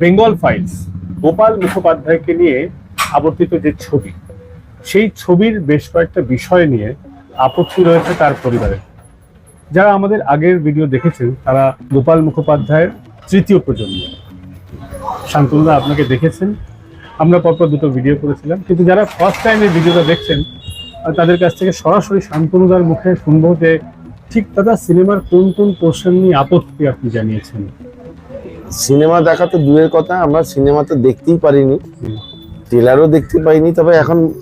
Bengal files, Gopal মুখোপাধ্যায়কে নিয়ে আবর্তিত যে ছবি, সেই ছবির বেশ কয়েকটা বিষয় নিয়ে আপত্তি রয়েছে তার পরিবারের যারা আমাদের আগের ভিডিও দেখেছেন, তারা গোপাল মুখোপাধ্যায়ের তৃতীয় প্রজন্ম। শান্তনুদা আপনাকে দেখেছেন। আমরা পরপর দুটো ভিডিও করেছিলাম, কিন্তু যারা ফার্স্ট টাইম এই ভিডিওটা দেখছেন তাদের কাছ থেকে সরাসরি শান্তনুদার মুখে শুনব যে, ঠিক দাদা, সিনেমার কোন কোন পোর্শন নিয়ে আপত্তি আপনি জানিয়েছেন? সিনেমা দেখা তো দূরের কথা, আমরা সিনেমা তো দেখতেই পারিনি। ট্রেলারও দেখতে পাইনি, তবে এখন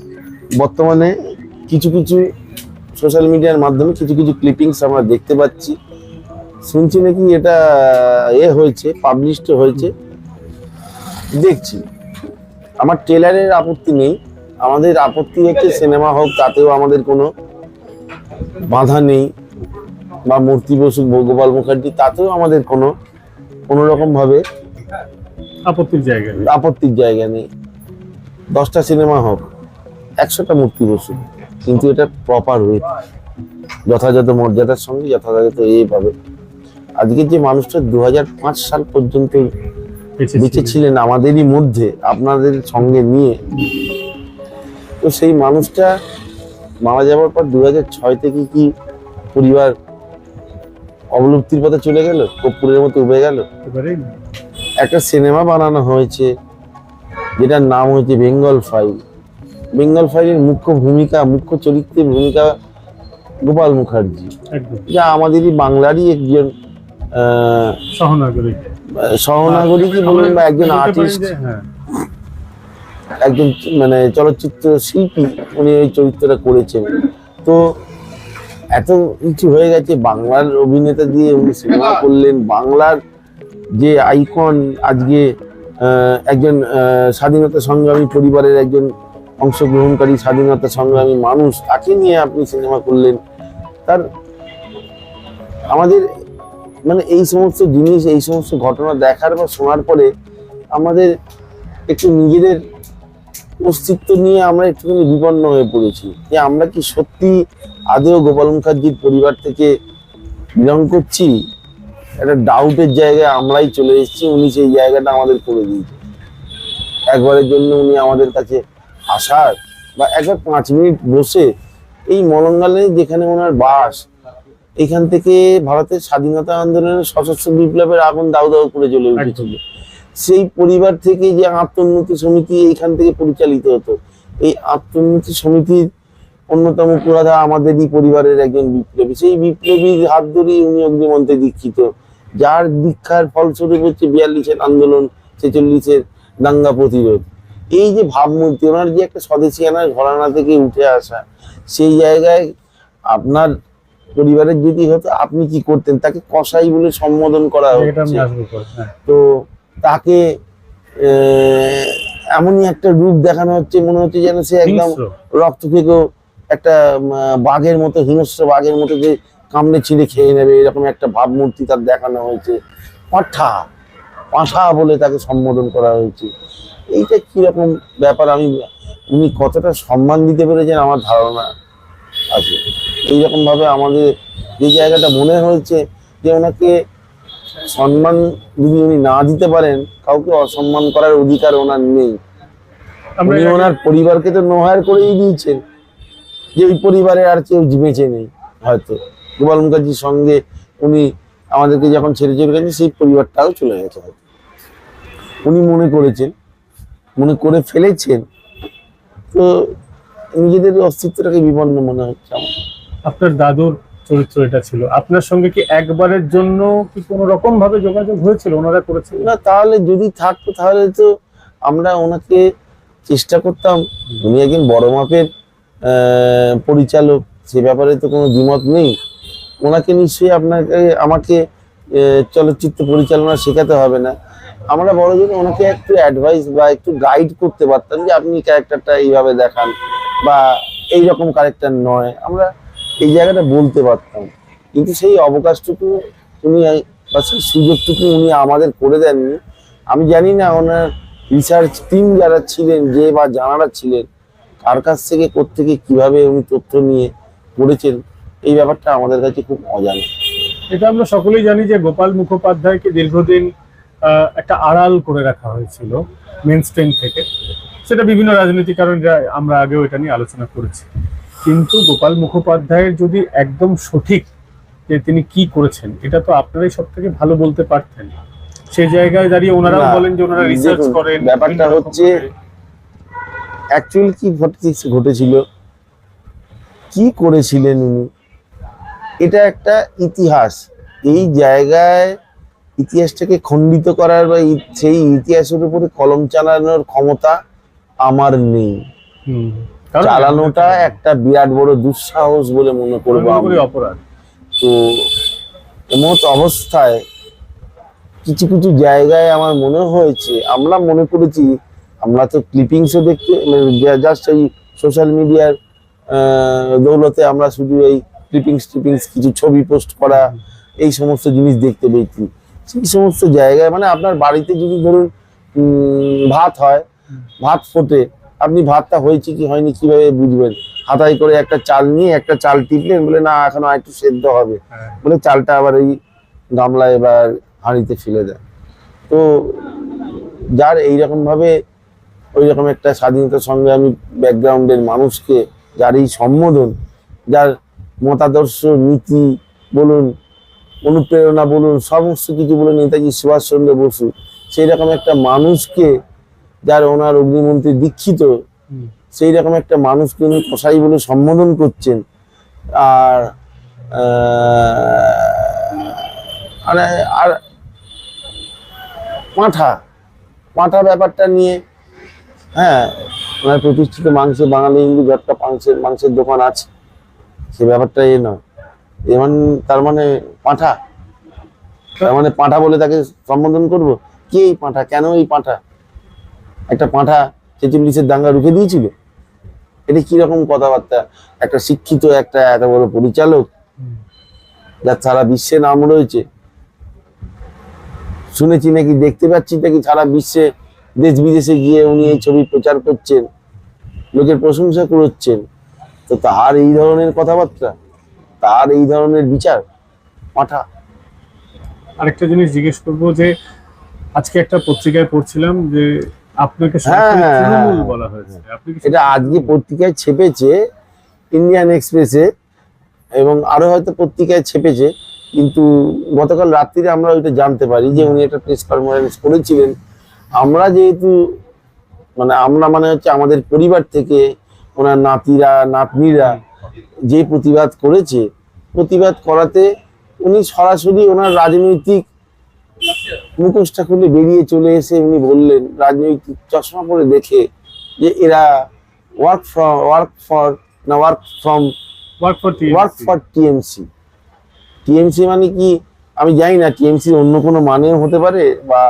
বর্তমানে কিছু কিছু সোশ্যাল মিডিয়ার মাধ্যমে কিছু কিছু ক্লিপিংস আমরা দেখতে পাচ্ছি। শুনছি নাকি এটা এ হয়েছে পাবলিশড হয়েছে। দেখছি। আমার ট্রেলারের আপত্তি নেই। আমাদের আপত্তি হচ্ছে সিনেমা হোক, তাতেও আমাদের কোনো বাধা নেই। বা মূর্তি বসু, গোপাল মুখার্জি, তাতেও আমাদের কোনো কোনো রকম ভাবে আপত্তির জায়গায় আপত্তির জায়গা নেই। দশটা সিনেমা হোক একশোটা মূর্তি বসু কিন্তু এটা প্রপার ওয়ে যথাযথ মর্যাদার সঙ্গে যথাযথ এইভাবে আজকে যে মানুষটা দু হাজার পাঁচ সাল পর্যন্ত বেঁচে ছিলেন। আমাদেরই মধ্যে আপনাদের সঙ্গে নিয়ে তো সেই মানুষটা মারা যাওয়ার পর দু ছয় থেকে কি পরিবার অবলুপ্তির পথে চলে গেল কর্পূরের মতো উবে গেল। একটা সিনেমা বানানো হয়েছে যেটার নাম হচ্ছে বেঙ্গল ফাইল। বেঙ্গল ফাইলের মুখ্য ভূমিকা মুখ্য চরিত্রের ভূমিকা গোপাল মুখার্জি। যা আমাদেরই বাংলারই একজন সহনাগরিক। সহনাগরিকই বলুন বা একজন আর্টিস্ট হ্যাঁ। একজন মানে চলচ্চিত্র শিল্পী উনি এই চরিত্রটা করেছেন। তো এত কিছু হয়ে গেছে বাংলার অভিনেতা দিয়ে উনি সিনেমা করলেন বাংলার যে আইকন আজকে একজন স্বাধীনতা সংগ্রামী পরিবারের একজন অংশগ্রহণকারী স্বাধীনতা সংগ্রামী মানুষ তাকে নিয়ে আপনি সিনেমা করলেন। তার আমাদের মানে এই সমস্ত জিনিস এই সমস্ত ঘটনা দেখার বা শোনার পরে আমাদের একটু নিজেদের অস্তিত্ব নিয়ে আমরা একটুখানি বিপন্ন হয়ে পড়েছি। যে আমরা কি সত্যি আদেও গোপাল মুখার্জির পরিবার থেকে বিলং করছি একটা ডাউটের জায়গায় আমরাই চলে এসেছি উনি সেই জায়গাটা আমাদের করে দিয়েছে। একবারের জন্য উনি আমাদের কাছে আসার বা একবার পাঁচ মিনিট বসে এই মলঙ্গালে যেখানে ওনার বাস এখান থেকে ভারতের স্বাধীনতা আন্দোলনের সশস্ত্র বিপ্লবের আগুন দাউ দাউ করে জ্বলে উঠেছিল। সেই পরিবার থেকে যে আত্মোন্নতি সমিতি এইখান থেকে পরিচালিত হতো এই আত্মোন্নতি সমিতির অন্যতম পুরাধা আমাদেরই পরিবারের একজন বিপ্লবী। সেই বিপ্লবীর হাত ধরেই উনি অগ্নিমন্ত্রে দীক্ষিত। যার দীক্ষার ফলস্বরূপ হচ্ছে বিয়াল্লিশের আন্দোলন ছেচল্লিশের দাঙ্গা প্রতিরোধ। এই যে ভাবমূর্তি ওনার যে একটা স্বদেশী স্বদেশিয়ানার ঘরানা থেকে উঠে আসা সেই জায়গায় আপনার পরিবারের যদি হতো আপনি কি করতেন? তাকে কসাই বলে সম্বোধন করা হচ্ছে। হ্যাঁ। তো তাকে এমনই একটা রূপ দেখানো হচ্ছে মনে হচ্ছে যেন সে একদম। রক্ত থেকেও একটা বাঘের মতো হিংস্র বাঘের মতো যে কামড়ে ছিঁড়ে খেয়ে নেবে এরকম একটা ভাবমূর্তি তার দেখানো হয়েছে। পাঠা পাঠা বলে তাকে সম্বোধন করা হয়েছে। এইটা কীরকম ব্যাপার? আমি উনি কতটা সম্মান দিতে পেরেছেন আমার ধারণা আছে। এইরকম ভাবে আমাদের যে জায়গাটা মনে হয়েছে যে ওনাকে সম্মান যদি উনি না দিতে পারেন কাউকে অসম্মান করার অধিকার ওনার নেই। উনি ওনার পরিবারকে তো নোহার করেই দিয়েছেন। যে ওই পরিবারে আর কেউ বেঁচে নেই হয়তো। গোপাল মুখার্জির সঙ্গে উনি আমাদেরকে যখন ছেড়ে চলে গেছেন সেই পরিবারটাও চলে গেছে। হয়তো উনি মনে করেছেন মনে করে ফেলেছেন। তো নিজেদের অস্তিত্বটাকে বিপন্ন মনে হচ্ছে আমার। আপনার দাদুর চরিত্র এটা ছিল। আপনার সঙ্গে কি একবারের জন্য কি কোনো রকম ভাবে যোগাযোগ হয়েছিল? ওনারা করেছিল? না তাহলে যদি থাকতো তাহলে তো আমরা ওনাকে চেষ্টা করতাম। উনি একজন বড় মাপের পরিচালক, সে ব্যাপারে তো কোনো দ্বিমত নেই। ওনাকে নিশ্চয়ই আপনাকে, আমাকে চলচ্চিত্র পরিচালনা শেখাতে হবে না। আমরা বড়জন ওনাকে একটু অ্যাডভাইস বা একটু গাইড করতে পারতাম যে আপনি ক্যারেক্টারটা এইভাবে দেখান বা এই রকম ক্যারেক্টার নয়। আমরা এই জায়গাটা বলতে পারতাম। কিন্তু সেই অবকাশটুকু উনি, বা সেই সুযোগটুকু উনি আমাদের করে দেননি। আমি জানি না ওনার রিসার্চ টিম যারা ছিলেন, যে বা জানারা ছিলেন কার কাছ থেকে কোথেকে কীভাবে উনি তথ্য নিয়ে করেছেন এই ব্যাপারটা আমাদের কাছে খুব অজানা। এটা আমরা সকলেই জানি যে গোপাল মুখোপাধ্যায়কে দীর্ঘদিন একটা আড়াল করে রাখা হয়েছিল মেন স্ট্রিম থেকে। সেটা বিভিন্ন রাজনৈতিক কারণে যা- আমরা আগেও এটা নিয়ে আলোচনা করেছি। কিন্তু গোপাল মুখোপাধ্যায়ের যদি একদম সঠিক যে তিনি কি করেছেন এটা তো আপনারাই সব থেকে ভালো বলতে পারতেন। সেই জায়গায় দাঁড়িয়ে ওনারাও বলেন যে ওনারা রিসার্চ করেন ব্যাপারটা হচ্ছে। অ্যাকচুয়ালি কি ঘটে- ঘটেছিল? কি করেছিলেন উনি? এটা একটা ইতিহাস। এই জায়গায় ইতিহাসটাকে খণ্ডিত করার বা সেই ইতিহাসের উপরে কলম চালানোর ক্ষমতা আমার নেই। চালানোটা একটা বিরাট বড় দুঃসাহস বলে মনে করব অপরাধ। তো এমত অবস্থায় কিছু কিছু জায়গায় আমার মনে হয়েছে আমরা মনে করেছি আমরা তো ক্লিপিংসও দেখতে জাস্ট এই সোশ্যাল মিডিয়ার দৌলতে আমরা শুধু এই ক্লিপিংস টিপিংস কিছু ছবি পোস্ট করা এই সমস্ত জিনিস দেখতে পেয়েছি। সেই সমস্ত জায়গায় মানে আপনার বাড়িতে যদি ধরুন ভাত হয় ভাত ফোটে আপনি ভাতটা হয়েছে কি হয়নি কীভাবে বুঝবেন? হাতায় করে একটা চাল নিয়ে একটা চাল টিপলেন বলে না এখনও একটু সেদ্ধ হবে। হ্যাঁ। বলে চালটা আবার এই গামলায় এবার হাঁড়িতে ফেলে দেয় তো যার এইরকম ভাবে ওই রকম একটা স্বাধীনতা সংগ্রামী ব্যাকগ্রাউন্ডের মানুষকে যার এই সম্বোধন যার মতাদর্শ নীতি বলুন অনুপ্রেরণা বলুন সমস্ত কিছু বলুন নেতাজি সুভাষচন্দ্র বসু সেই রকম একটা মানুষকে যার ওনার অগ্নিমন্ত্রী দীক্ষিত সেই রকম একটা মানুষকে উনি কসাই বলে সম্বোধন করছেন। আর মানে আর পাঁঠা পাঁঠা ব্যাপারটা নিয়ে হ্যাঁ ওনার প্রতিষ্ঠিত মাংস, বাঙালি হিন্দু একটা মাংসের মাংসের দোকান আছে। সে ব্যাপারটা এ নয়। এমন তার মানে পাঁঠা। তার মানে পাঁঠা বলে তাকে সম্বোধন করব? কে এই পাঁঠা? কেন এই পাঁঠা? একটা পাঁঠা চেঁচুল্লিশের দাঙ্গা রুখে দিয়েছিল? এটা কীরকম কথাবার্তা? একটা শিক্ষিত, একটা এত বড় পরিচালক যার সারা বিশ্বে নাম রয়েছে। শুনেছি নাকি, দেখতে পাচ্ছি নাকি সারা বিশ্বে দেশ বিদেশে গিয়ে উনি এই ছবি প্রচার করছেন লোকের প্রশংসা করছেন তো তার এই ধরনের কথাবার্তা তার এই ধরনের বিচার পাঠা আরেকটা জিনিস জিজ্ঞেস করব যে আজকে একটা পত্রিকায় পড়ছিলাম যে আপনাকে হ্যাঁ, হ্যাঁ, তৃণমূল হ্যাঁ। বলা হয়েছে এটা আজকে পত্রিকায় ছেপেছে ইন্ডিয়ান এক্সপ্রেসে এবং আরও হয়তো পত্রিকায় ছেপেছে কিন্তু গতকাল রাত্রিরে আমরা ওইটা জানতে পারি যে উনি একটা প্রেস কনফারেন্স করেছিলেন আমরা যেহেতু মানে আমরা মানে হচ্ছে আমাদের পরিবার থেকে ওনার নাতিরা নাতনিরা যে প্রতিবাদ করেছে প্রতিবাদ করাতে উনি সরাসরি ওনার রাজনৈতিক মুখোশটা খুলে বেরিয়ে চলে এসে উনি বললেন রাজনৈতিক চশমা পরে দেখে যে এরা ওয়ার্ক ফ্রম ওয়ার্ক ফর না work from work for work for TMC TMC মানে কি? আমি জানি না টিএমসি অন্য কোনো মানেও হতে পারে বা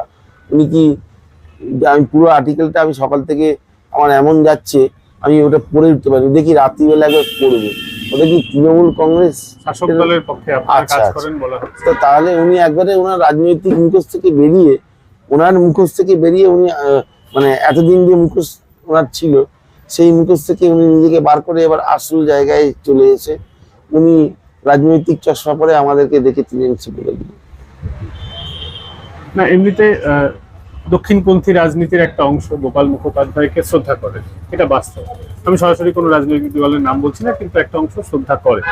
উনি কি আমি পুরো আর্টিকেলটা আমি সকাল থেকে আমার এমন যাচ্ছে আমি ওটা পড়ে উঠতে পারি দেখি রাত্রিবেলা একবার পড়ব। ওটা কি তৃণমূল কংগ্রেস? আচ্ছা, আচ্ছা। তো তাহলে উনি একবারে ওনার রাজনৈতিক মুখোশ থেকে বেরিয়ে ওনার মুখোশ থেকে বেরিয়ে উনি মানে এতদিন যে মুখোশ ওনার ছিল সেই মুখোশ থেকে উনি নিজেকে বার করে এবার আসল জায়গায় চলে এসে উনি রাজনৈতিক চশমা পরে আমাদেরকে দেখে বলে দিল না এমনিতে দক্ষিণপন্থী রাজনীতির একটা অংশ গোপাল মুখোপাধ্যায়কে শ্রদ্ধা করে। এটা বাস্তব। আমি সরাসরি কোনো রাজনৈতিক দলের নাম বলছি না, কিন্তু একটা অংশ শ্রদ্ধা করে।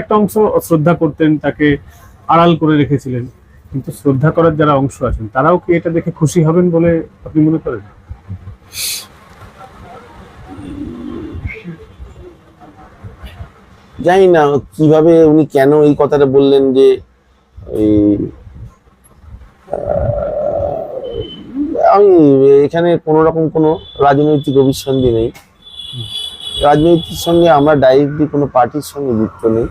একটা অংশ শ্রদ্ধা করতেন, তাকে আড়াল করে রেখেছিলেন। কিন্তু শ্রদ্ধা করার যারা অংশ আছেন, তারাও কি এটা দেখে খুশি হবেন বলে আপনি মনে করেন? জানি না, কীভাবে উনি কেন এই কথাটা বললেন যে আমি এখানে কোনো রকম কোনো রাজনৈতিক অভিসন্ধি নেই। রাজনৈতিক সঙ্গে আমরা ডাইরেক্টলি কোনো পার্টির সঙ্গে যুক্ত নেই।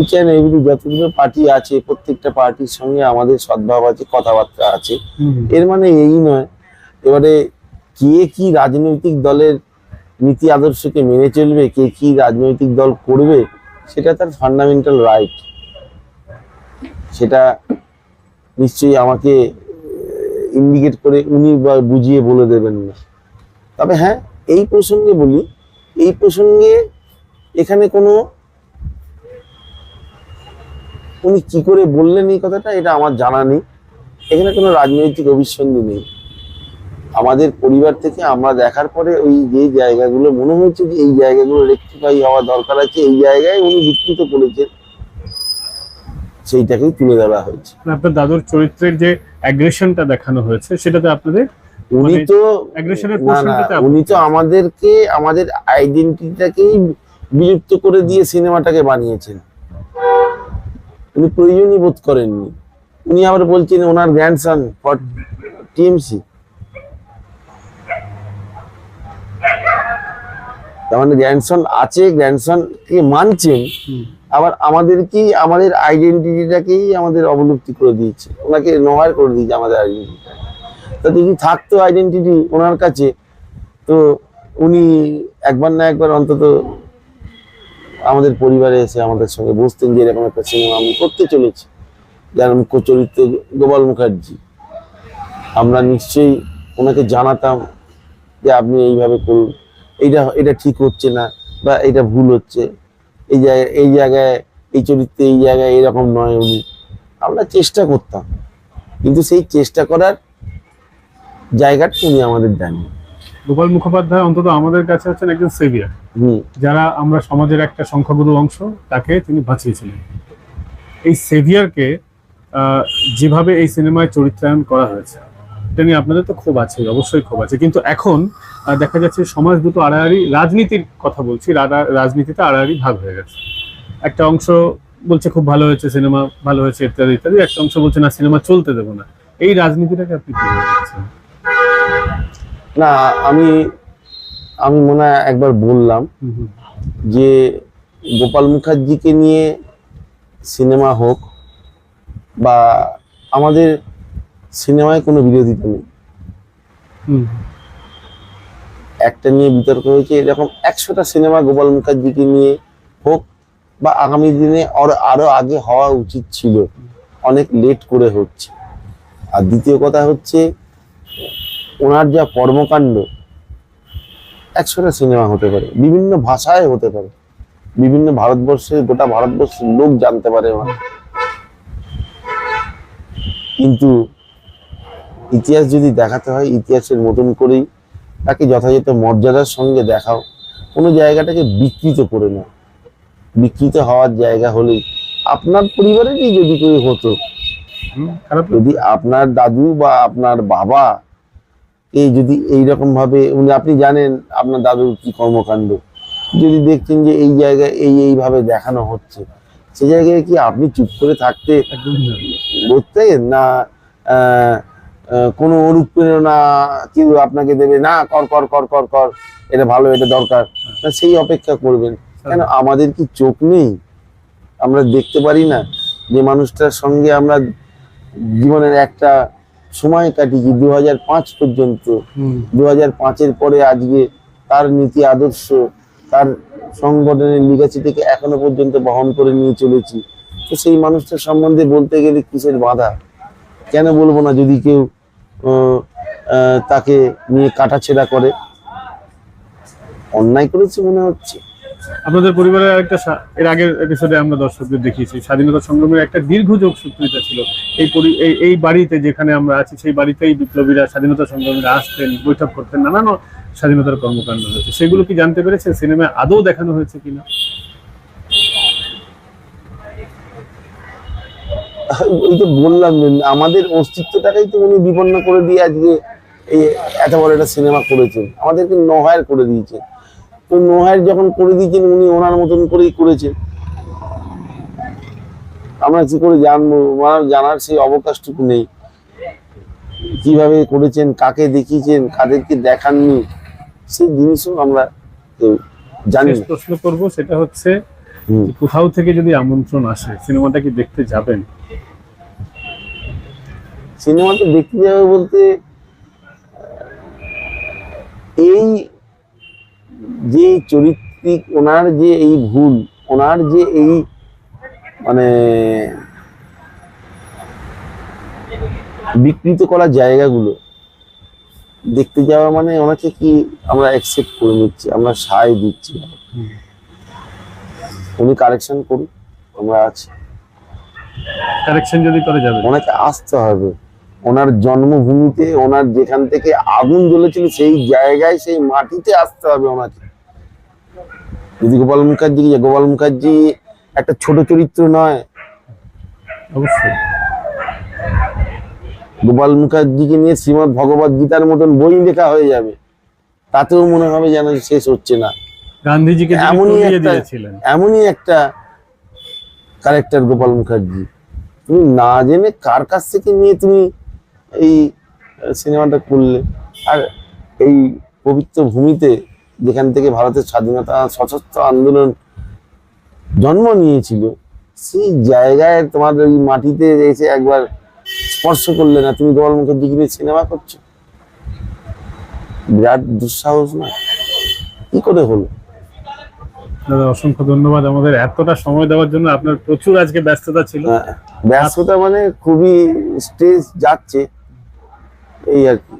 ইচ অ্যান্ড এভরি যতগুলো পার্টি আছে প্রত্যেকটা পার্টির সঙ্গে আমাদের সদ্ভাব আছে কথাবার্তা আছে। এর মানে এই নয় এবারে কে কি রাজনৈতিক দলের নীতি আদর্শকে মেনে চলবে কে কি রাজনৈতিক দল করবে সেটা তার ফান্ডামেন্টাল রাইট সেটা নিশ্চয়ই আমাকে ইন্ডিকেট করে উনি বা বুঝিয়ে বলে দেবেন না। তবে হ্যাঁ এই প্রসঙ্গে বলি, এই প্রসঙ্গে এখানে কোনো উনি কি করে বললেন এই কথাটা, এটা আমার জানা নেই। এখানে কোনো রাজনৈতিক অভিসন্ধি নেই। আমাদের পরিবার থেকে আমরা দেখার পরে ওই যে জায়গাগুলো, মনে হয়েছে যে এই জায়গাগুলো রেক্টিফাই হওয়া দরকার আছে, এই জায়গায় উনি বিকৃত করেছেন। সেইটাকেই তুলে ধরা হয়েছে। আপনার দাদুর চরিত্রের যে অ্যাগ্রেশনটা দেখানো হয়েছে সেটাতে আপনাদের উনি মানে তো আপত্তি উনি তো আমাদেরকে আমাদের আইডেন্টিটিটাকেই বিলুপ্ত করে দিয়ে সিনেমাটাকে বানিয়েছেন। উনি প্রয়োজনই বোধ করেননি। উনি আবার বলছেন ওনার গ্র্যান্ডসন ফর টিএমসি তার মানে গ্র্যান্ডসন আছে গ্র্যান্ডসন কে মানছেন। আবার আমাদেরকেই আমাদের আইডেন্টিটিটাকেই আমাদের অবলুপ্তি করে দিয়েছে? ওনাকে নহার করে দিয়েছে আমাদের আইডেন্টিটি তো যদি থাকতো আইডেন্টিটি ওনার কাছে তো উনি একবার না একবার অন্তত আমাদের পরিবারে এসে আমাদের সঙ্গে বসতেন যে এরকম একটা সিনেমা আমি করতে চলেছি। যার মুখ্য চরিত্র গোপাল মুখার্জি। আমরা নিশ্চয়ই ওনাকে জানাতাম যে আপনি এইভাবে করুন। এইটা এটা ঠিক হচ্ছে না বা এটা ভুল হচ্ছে। এই জায়গায় এই জায়গায় এই চরিত্রে এই জায়গায় এরকম নয় উনি। আমরা চেষ্টা করতাম। কিন্তু সেই চেষ্টা করার জায়গাটা উনি আমাদের দেননি গোপাল মুখোপাধ্যায় অন্তত আমাদের কাছে হচ্ছেন একজন সেভিয়ার যারা আমরা সমাজের একটা সংখ্যাগুরু অংশ তাকে তিনি বাঁচিয়েছিলেন। এই সেভিয়ারকে যেভাবে এই সিনেমায় চরিত্রায়ন করা হয়েছে এটা নিয়ে আপনাদের তো ক্ষোভ আছে অবশ্যই ক্ষোভ আছে। কিন্তু এখন দেখা যাচ্ছে সমাজ দুটো আড়াআড়ি রাজনীতির কথা বলছি রাজা- রাজনীতিতে আড়াআড়ি ভাগ হয়ে গেছে। একটা অংশ বলছে খুব ভালো হয়েছে সিনেমা ভালো হয়েছে ইত্যাদি ইত্যাদি একটা অংশ বলছে না সিনেমা চলতে দেবো না। এই রাজনীতিটাকে আপনি দেখছেন না আমি আমি মনে হয় একবার বললাম। যে গোপাল মুখার্জিকে নিয়ে সিনেমা হোক বা আমাদের সিনেমায় কোনো বিরোধিতা নেই। একটা নিয়ে বিতর্ক হয়েছে এরকম একশোটা সিনেমা গোপাল মুখার্জিকে নিয়ে হোক বা আগামী দিনে আরও আরও আগে হওয়া উচিত ছিল অনেক লেট করে হচ্ছে। আর দ্বিতীয় কথা হচ্ছে ওনার যা কর্মকাণ্ড একশোটা সিনেমা হতে পারে বিভিন্ন ভাষায় হতে পারে বিভিন্ন ভারতবর্ষের গোটা ভারতবর্ষের লোক জানতে পারে কিন্তু ইতিহাস যদি দেখাতে হয় ইতিহাসের মতন করেই তাকে যথাযথ মর্যাদার সঙ্গে দেখাও। কোনো জায়গাটাকে বিকৃত করে না বিকৃত হওয়ার জায়গা হলেই আপনার পরিবারেরই যদি কেউ হতো যদি আপনার দাদু বা আপনার বাবা এই যদি এইরকম ভাবে উনি আপনি জানেন আপনার দাদুর কি কর্মকাণ্ড। যদি দেখছেন যে এই জায়গায় এই এইভাবে দেখানো হচ্ছে সে জায়গায় কি আপনি চুপ করে থাকতে একদমই না। কোনো অনুপ্রেরণা কেউ আপনাকে দেবে না কর কর কর কর কর এটা ভালো এটা দরকার। সেই অপেক্ষা করবেন। কেন আমাদের কি চোখ নেই? আমরা দেখতে পারি না যে মানুষটার সঙ্গে আমরা জীবনের একটা সময় কাটিয়েছি দু হাজার পাঁচ পর্যন্ত। দু হাজার পাঁচের পরে আজকে তার নীতি আদর্শ তার সংগঠনের লিগাসি থেকে এখনও পর্যন্ত বহন করে নিয়ে চলেছি। তো সেই মানুষটার সম্বন্ধে বলতে গেলে কিসের বাধা? কেন বলব না যদি কেউ তাকে নিয়ে কাটাছেড়া করে। অন্যায় করেছে মনে হচ্ছে। আপনাদের পরিবারের একটা এর আগের এপিসোডে আমরা দর্শকদের দেখিয়েছি, স্বাধীনতা সংগ্রামের একটা দীর্ঘ যোগ সূত্রিতা ছিল। এই এই বাড়িতে যেখানে আমরা আছি, সেই বাড়িতেই বিপ্লবীরা স্বাধীনতা সংগ্রামীরা আসতেন, বৈঠক করতেন, নানান স্বাধীনতার কর্মকাণ্ড হয়েছে সেগুলো কি জানতে পেরেছেন? সিনেমায় আদৌ দেখানো হয়েছে কিনা? ওই তো বললাম যে আমাদের অস্তিত্বটাকেই তো উনি বিপন্ন করে দিয়ে আজকে এই এত বড় একটা সিনেমা করেছেন। আমাদেরকে নোহায়ের করে দিয়েছেন। তো নোহায়ের যখন করে দিয়েছেন উনি ওনার মতন করেই করেছেন। আমরা কি করে জানব? ওনার জানার সেই অবকাশটুকু নেই। কীভাবে করেছেন কাকে দেখিয়েছেন কাদেরকে দেখাননি সেই জিনিসও আমরা কেউ জানি প্রশ্ন করব সেটা হচ্ছে কোথাও থেকে যদি আমন্ত্রণ আসে সিনেমাটা কি দেখতে যাবেন? সিনেমাটা দেখতে যাবে বলতে এই যে চরিত্রিক ওনার যে এই ভুল ওনার যে এই মানে বিকৃত করার জায়গাগুলো দেখতে যাওয়া মানে ওনাকে কি আমরা অ্যাকসেপ্ট করে নিচ্ছি আমরা সায় দিচ্ছি। উনি কারেকশন করুন আমরা আছি। কারেকশন যদি করে যাবেন। ওনাকে আসতে হবে। ওনার জন্মভূমিতে ওনার যেখান থেকে আগুন জ্বলেছিল সেই জায়গায় সেই মাটিতে আসতে হবে ওনাকে। যদি গোপাল মুখার্জি গোপাল মুখার্জি একটা ছোট চরিত্র নয়। অবশ্যই। গোপাল মুখার্জিকে নিয়ে শ্রীমদ ভগবত গীতার মতন বই লেখা হয়ে যাবে তাতেও মনে হবে যেন শেষ হচ্ছে না। গান্ধীজিকে এমনই একটা এমনই একটা ক্যারেক্টার গোপাল মুখার্জি। তুমি না জেনে কার কাছ থেকে নিয়ে তুমি এই সিনেমাটা করলে। আর এই পবিত্র ভূমিতে যেখান থেকে ভারতের স্বাধীনতা সশস্ত্র আন্দোলন জন্ম নিয়েছিল সেই জায়গায় তোমার ওই মাটিতে এসে একবার স্পর্শ করলে না তুমি গোপাল মুখার্জিকে নিয়ে সিনেমা করছ? বিরাট দুঃসাহস না? কি করে হলো? দাদা অসংখ্য ধন্যবাদ। আমাদের এতটা সময় দেওয়ার জন্য আপনার প্রচুর আজকে ব্যস্ততা ছিল। হ্যাঁ, ব্যস্ততা মানে খুবই স্টেজ যাচ্ছে। এই আর কি